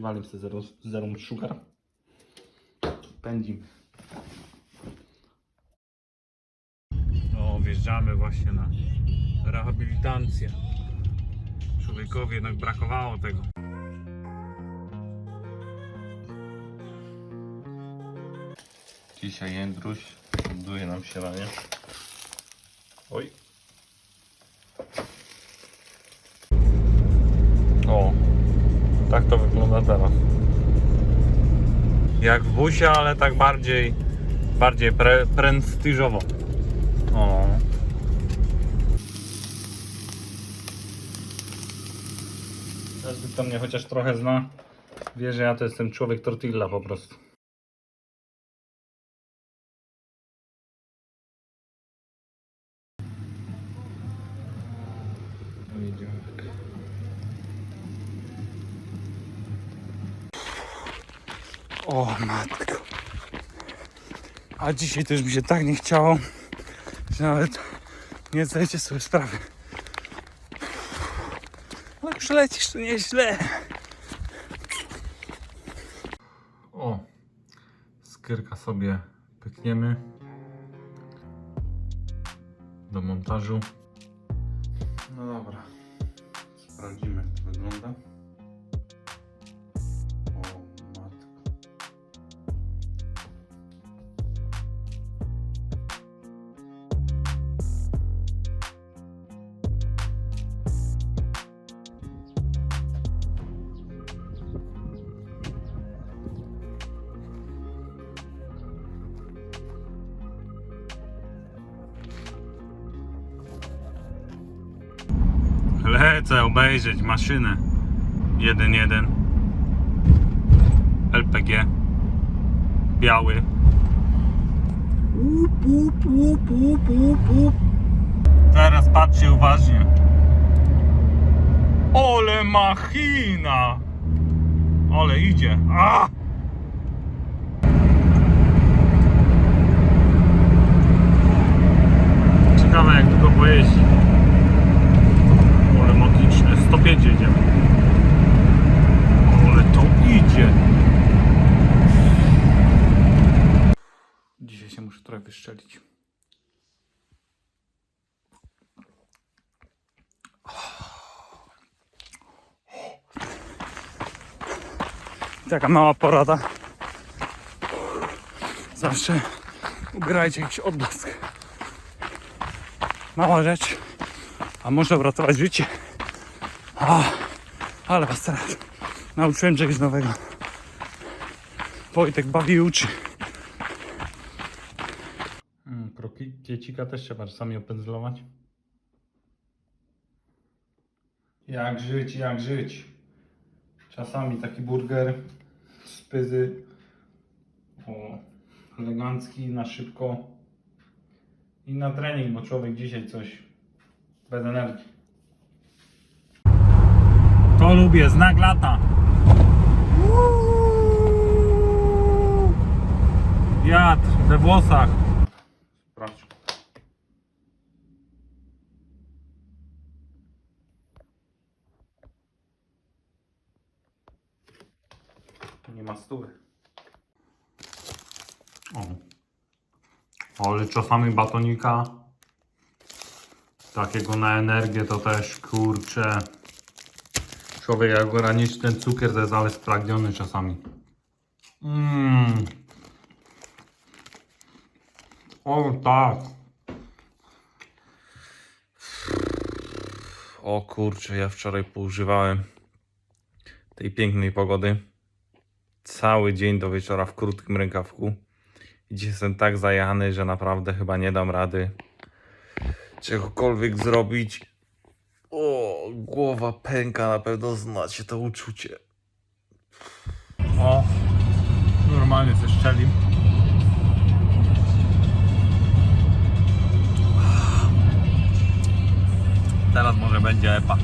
Przywalił sobie zero, zero sugar. Pędzimy. No, wjeżdżamy właśnie na rehabilitację. Człowiekowi jednak brakowało tego. Dzisiaj Jędruś buduje nam śniadanie. Oj. O, tak to wygląda teraz. Jak w busie, ale tak bardziej, bardziej pre, prestiżowo. O. Każdy, kto mnie chociaż trochę zna, wie, że ja to jestem człowiek tortilla po prostu. O matko. A dzisiaj też mi się tak nie chciało, że nawet nie zdajecie sobie sprawy. Ale już lecisz, to nieźle. O, skyrka sobie pykniemy do montażu. No dobra, sprawdzimy jak to wygląda. Lecę obejrzeć maszynę. 1.1 LPG biały. Łup, łup, łup, łup, łup, łup. Teraz patrzcie uważnie. Ole machina! Ale idzie! Ciekawe jak długo pojeździ ale magiczne, 105 jedziemy. Ale to idzie. Dzisiaj się muszę trochę wyszczelić. Taka mała porada. Zawsze ubierajcie jakiś odblask. Mała rzecz a może uratować życie. A, ale was teraz nauczyłem czegoś nowego. Wojtek bawi uczy. Mm, kroki kiecika też trzeba czasami opędzlować. Jak żyć, jak żyć. Czasami taki burger z pyzy. O, elegancki, na szybko. I na trening, bo człowiek dzisiaj coś bez energii. To lubię, znak lata. Wiatr we włosach. Nie ma stówy. O. Ale czasami batonika takiego na energię to też kurczę. Człowiek jak ograniczy ten cukier, to jest ale spragniony czasami. Mmm. O tak. O kurczę, ja wczoraj poużywałem tej pięknej pogody. Cały dzień do wieczora w krótkim rękawku. I Dzisiaj jestem tak zajany, że naprawdę chyba nie dam rady czegokolwiek zrobić. O, głowa pęka, na pewno znacie to uczucie. O, normalnie ze szczeli. Teraz może będzie epa.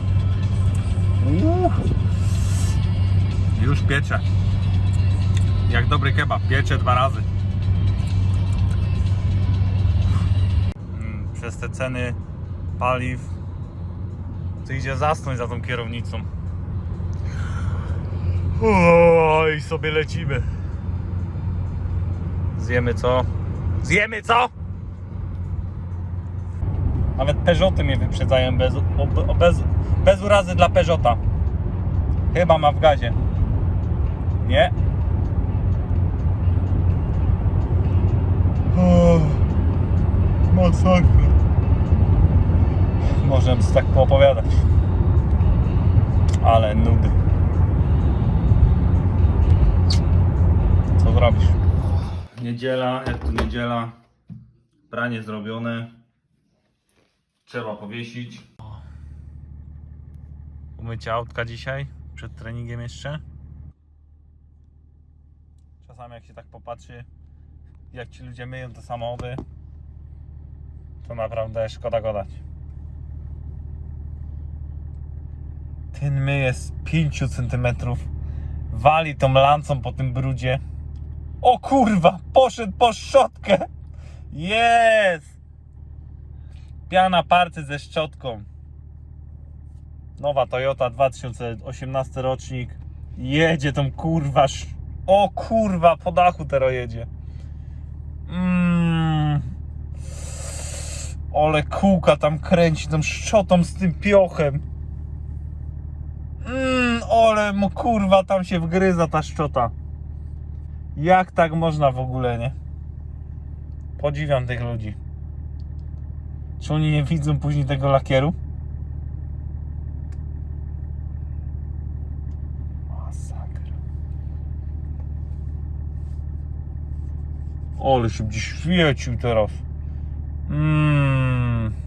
Już piecze. Jak dobry kebab, piecze dwa razy. Mm, Przez te ceny paliw to idzie zasnąć za tą kierownicą. O, i sobie lecimy. Zjemy co? Zjemy co? Nawet Peugeoty mnie wyprzedzają bez, bez, bez urazy dla Peugeota. Chyba ma w gazie. Nie? Masakra. Możemy sobie tak poopowiadać. Ale nudy. Co zrobisz? Niedziela, jak tu niedziela. Pranie zrobione. Trzeba powiesić. Umycie autka dzisiaj, przed treningiem jeszcze. Czasami jak się tak popatrzy, jak ci ludzie myją te samochody, to naprawdę szkoda gadać. Ten myje z 5 cm. Wali tą lancą po tym brudzie. O kurwa, poszedł po szczotkę. Jest! Piana party ze szczotką. Nowa Toyota 2018 rocznik. Jedzie tą kurwa. O kurwa, po dachu teraz jedzie. Mmm. Ole kółka tam kręci tą szczotą z tym piochem. Mmm, ole mu kurwa tam się wgryza ta szczota. Jak tak można w ogóle, nie? Podziwiam tych ludzi. Czy oni nie widzą później tego lakieru? Masakra. Ale się gdzieś świecił teraz. Mmm.